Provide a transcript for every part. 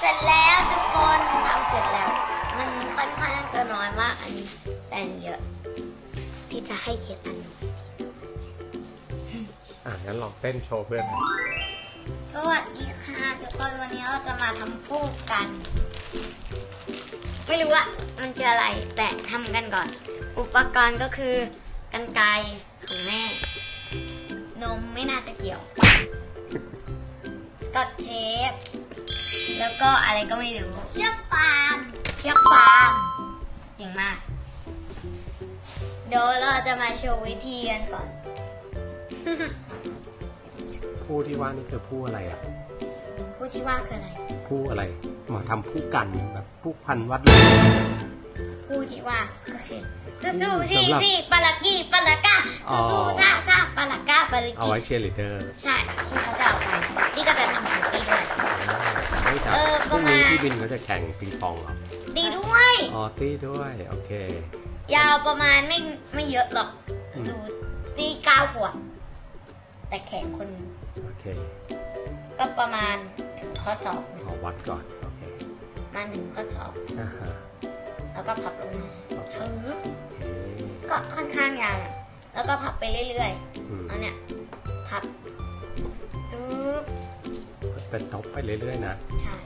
เสร็จแล้วทุกคนทำเสร็จแล้ว มันค่อนข้างจะน้อยมาก อันนี้แต่อันนี้เยอะที่จะให้เคสอันหนึ่งอะงั้นลองเต้นโชว์เพื่อนหน่อยสวัสดีค่ะทุกคนวันนี้เราจะมาทำคู่กัน ไม่รู้ว่ามันคืออะไรแต่ทำกันก่อน อุปกรณ์ก็คือกันไกรของแม่ นมไม่น่าจะเกี่ยว สกอตเทป แล้วก็อะไรก็ไม่รู้ เชือกฟางเชือกฟางเก่งมาก เดี๋ยวเราจะมาโชว์วิธีกันก่อน ผู้ที่ว่านี่คือผู้อะไรอะผู้ที่ว่าคืออะไร ผู้อะไรมาทำผู้กันแบบผู้พันวัดผู้ที่ว่าก็คือสู้สู้อืมซี่สำหรับซี่ปาลากี้ปาลากาอ๋อสู้สู้ซ่าซ่าปาลากาปาลาเอากี้ไว้เชียร์ลีดเดอร์ ใช่ที่เขาจะเอาไปที่ก็จะทำของตีด้วย ไม่ครับ เออ พรุ่งนี้ประมาณพี่บินเขาจะแข่งปิงปองเหรอ ตีด้วย อ๋อตี้ด้วย โอเค ยาวประมาณไม่ไม่เยอะหรอกอืม ดูตีเก้าขวบแต่แขนคนโอเคก็ประมาณถึงข้อศอกนะขอวัดก่อน โอเคมาถึงข้อศอกอ่าฮะแล้วก็พับลงมาถือโอเคก็ค่อนข้างยาวอะแล้วก็พับไปเรื่อยอืมๆเอาเนี่ยพับตึ๊บเป็นท็อปไปเรื่อยๆนะ ใช่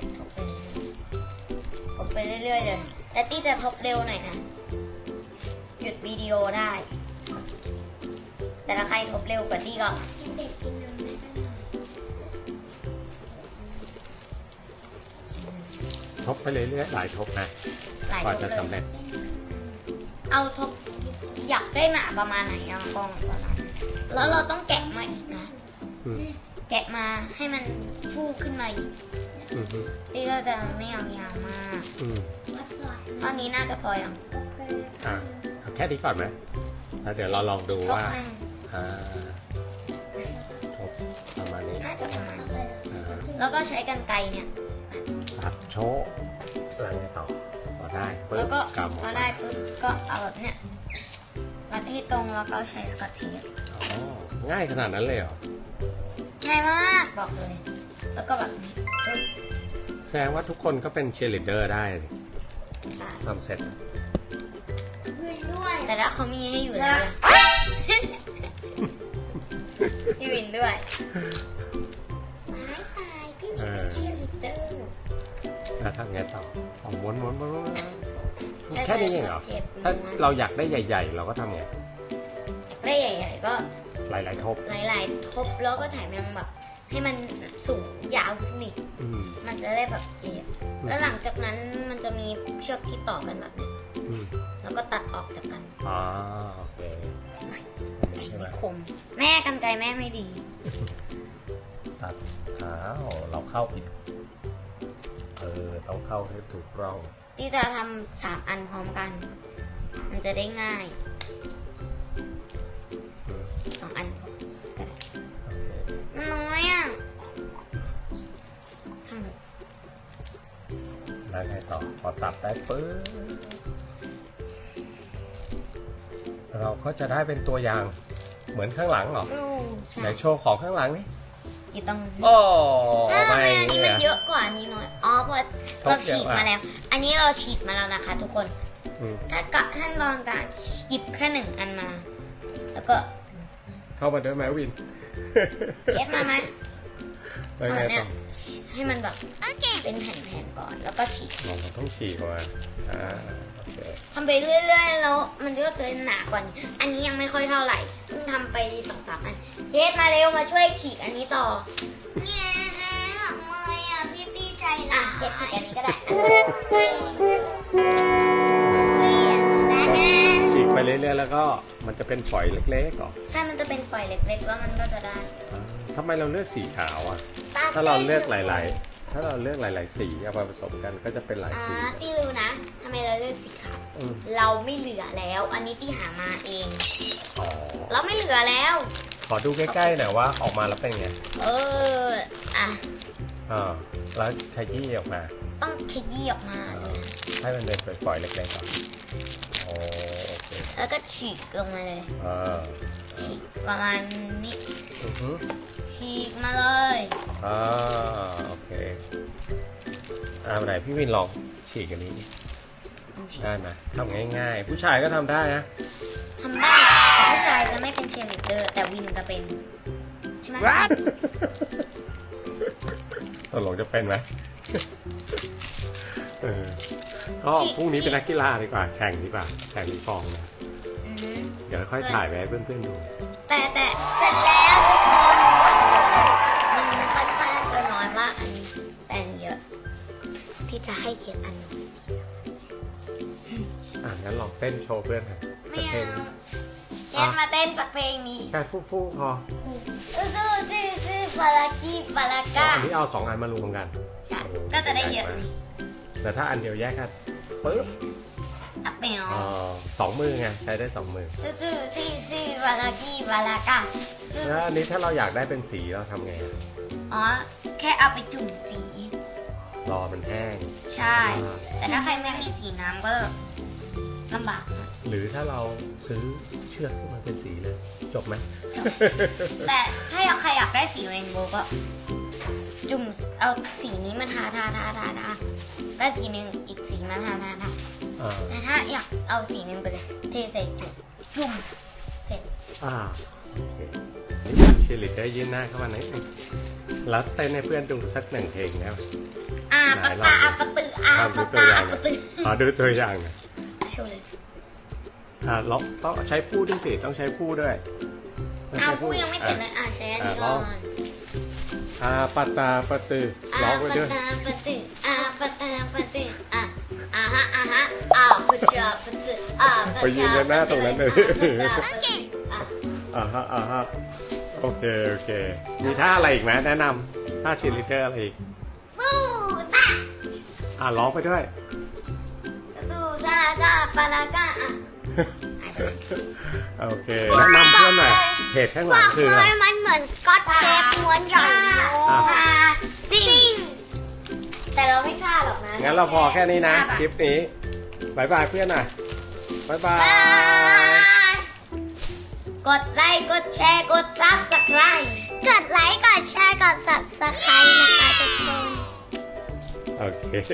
ไปเรื่อยๆเลยแต่ตี้จะทบเร็วหน่อยนะ หยุดวิดีโอได้ แต่ถ้าใครทบเร็วกว่าตี้ก็ทบไปเรื่อยๆหลายทบนะหลายกว่าทบจะเลสำเร็ยจเอาทบอยากได้หนาประมาณไหนอะกล้องประมาณนั้นแล้วเราต้องแกะมาอีกนะ อืมแกะมาให้มันฟูขึ้นมาอีก อืมอืมตี้ก็จะไม่เอายาวมากอืมตอนนี้น่าจะพอยังอะเอาแค่นี้ก่อนไหมแล้วเดี๋ยวเราลองดูทบว่าหนึ่งอ่าทบประมาณนี้น่าจะประมาณนี้อ่าฮะแล้วก็ใช้กันไกรเนี่ย ตัดโชว์แล้วไงต่อพอได้ปึ๊บแล้วก็กำอพอกอมาได้ปุ๊บก็เอาแบบเนี้ยมัดให้ตรงแล้วก็ใช้สกอตเทปอ๋อง่ายขนาดนั้นเลยเหรอง่ายมากบอกเลย แล้วก็แบบนี้ปึ๊บแสดงว่าทุกคนก็เป็นเชียร์ลีดเดอร์ได้ดิใช่ทำเสร็จด้วยแต่ละเขามีให้อยู่แล้วล่ะพี่วินด้วยไม่ตายพี่วินเป็นเชียร์ลีดเดอร์แล้วทำไงต่อเอาม้วนม้วนม้วนม้วนใช้แค่นี้เองเหรอสกตทปถ้าม้วนเราอยากได้ใหญ่ ๆ เราก็ทำไง ได้ใหญ่ๆก็หลายๆทบหลายๆทบแล้วก็ถ่ายมันแบบ ให้มันสูงยาวขึ้นอีกอืม มันจะได้แบบใหญ่ๆแล้วหลังจากนั้นมันจะมีเชือกที่ต่อกันแบบนี้อืมแล้วก็ตัดออกจากกันอ๋อโอเคไก่ใช่ไหมไม่คม แม่กันไกรแม่ไม่ดี ตัดอ้าวเราเข้าผิดเออต้องเข้าให้ถูกร่องที่จะทำสามอันพร้อมกัน มันจะได้ง่าย แล้วไงต่อพอตัดได้ปึ๊บเราก็จะได้เป็นตัวอย่างเหมือนข้างหลังเหรอดูไหนใช่โชว์ของข้างหลังนี่อยู่ตรงโอ้ถ้าไม่ทำไมอันนี้มันเยเนี่ยอะกว่าอันนี้น้อย อ๋อเพราะทเราบเยอะฉีดมาอะแล้ว อันนี้เราฉีดมาแล้วนะคะ ทุกคน อืม ถ้ากะท่านลองจะหยิบแค่หนึ่งอันมา แล้วก็เข้ามาด้วยไหมวินเทสมาไหม แล้วไงเอาเนี่ต่ยอ ให้มันแบบเป็นแผ่นๆก่อน แล้วก็ฉีดเราต้องฉีกออกมาอ่าโอเคทำไปเรื่อย ๆ แล้วมันก็จะหนากว่านี้อันนี้ยังไม่ค่อยเท่าไหร่เพิ่งทำไปสองสามอันเคสมาเร็วมาช่วยฉีกอันนี้ต่อเนี่ยฮะทำไมอะพี่ตี้ใจอะเคสฉีกอันนี้ก็ได้แบงฉีกไปเรื่อยๆแล้วก็มันจะเป็นฝอยเล็กๆเหรอใช่มันจะเป็นฝอยเล็กๆแล้วมันก็จะได้อ่าทำไมเราเลือกสีขาวอะ ถ้าเราเลือกหลาย ๆ ถ้าเราเลือกหลาย ๆ สีเอามาผสมกันก็จะเป็นหลายอ่าสี ตี้รู้นะทำไมเราเลือกสีขาวอืม เราไม่เหลือแล้ว อันนี้ตี้หามาเอง อ๋อเราไม่เหลือแล้ว ขอดูใกล้ ๆ หน่อยว่าออกมาแล้วเป็นไงเอออะอ่าแล้วขยี้ออกมา ต้องขยี้ออกมาเลยนะให้มันเป็นฝอยๆเล็กๆก่อนโอ้โอเคแล้วก็ฉีกลงมาเลย อ่าฉีกประมาณนี้ อือฮึ ฉีกมาเลยอ่าโอเคเอาไหนพี่วินลองฉีกอันนี้ดิได้ไหมทำง่ายๆ ผู้ชายก็ทำได้นะทำได้แต่ผู้ชายจะไม่เป็นเชียร์ลีดเดอร์ แต่วินจะเป็น ใช่ไหมตกลงจะเป็นไหมเออก็พรุ่งนี้เป็นนักกีฬาดีกว่า แข่งดีกว่า แข่งปีปองนะอือฮึเดี๋ยวค่อยถ่ายไปให้เพื่อนๆดู แต่แต่ จะน้อยมากอันนี้แต่อันนี้เยอะ ที่จะให้เขียนอันนี้อะงั้นลองเต้นโชว์เพื่อนหน่อยไม่สักเพลเอางเขียนมาเต้นสักเพลงนี้แค่ฟู่ๆพอซูซูซูซูบาลากีบาลาแล้วกาอันนี้เอาสองอันมารวมกันใช่ก็จะได้เยอะนี่แต่ถ้าอันเดียวแยกกันปึ๊บอัปเปลอ๋อสองมือไงใช้ได้สองมือซูซูซูซูบาลากีบาลากาซู แล้วอันนี้ถ้าเราอยากได้เป็นสีเราทำไงอะอ๋อ แค่เอาไปจุ่มสี รอมันแห้ง ใช่ แต่ถ้าใครไม่มีสีน้ำก็ลำบากนะหรือถ้าเราซื้อเชือกขึ้นมาเป็นสีเลย จบไหม แต่ถ้าอยากใครอยากได้สีเรนโบว์ก็ จุ่มเอาสีนี้มาทาทาทาทาทาแล้วทีหนึ่งอีกสีมาทาทาทาอ่าแต่ถ้าอยากเอาสีหนึ่งไปเลยเทใส่จุ่มจุ่มเสร็จ อ่าโอเค นี่เชลิดได้ยืนหน้าเข้ามาหน่อยนึงแล้วเต้นให้เพื่อนดูสักหนึ่งเพลงนะอาปะไหนลตาองดูอาปะตืออาเอาดูปะตัวตาอย่าอางปะตือขอดูตัวอย่างหน่อยโชว์เลยอ่าเราต้องใช้ผู้ด้วยสิต้องใช้ผู้ด้วยต้อ้าวใช้ผู้ยังไม่เสร็จเลยอะใช้อันนี้ก่อนอ่าปะตาปะตืออาร้องไปปะด้วยตาปะตืออาปะตาปะตืออะอ่าฮะอ่าฮะอ่าปะจาปะตืออ่าปะไปยืนกันหน้าตรงนั้นเลยอะปะตืออะ อ่าฮะอ่าฮะโอเคโอเค มีท่าอะไรอีกไหมแนะนำท่าเชียร์ลีดเดอร์อะไรอีกปูตาอ่าร้องไปด้วยสูซาซาปาลากาอะโอเคแนะนำเพื่อนหน่อยเพจข้างหบลังอกคือเลอะไรยมันเหมือนสกอตเทปม้วนใหญ่ซิ่งแต่เราไม่กล้าหรอกนะงั้นเราพอแค่นี้นะคลิปนี้บายบายเพื่อนหน่อยบายบายบาย กดไลค์ กดแชร์ กดซับสไครต์กดไลค์ กดแชร์ กดซับสไครต์นะคะทุกคน โอเค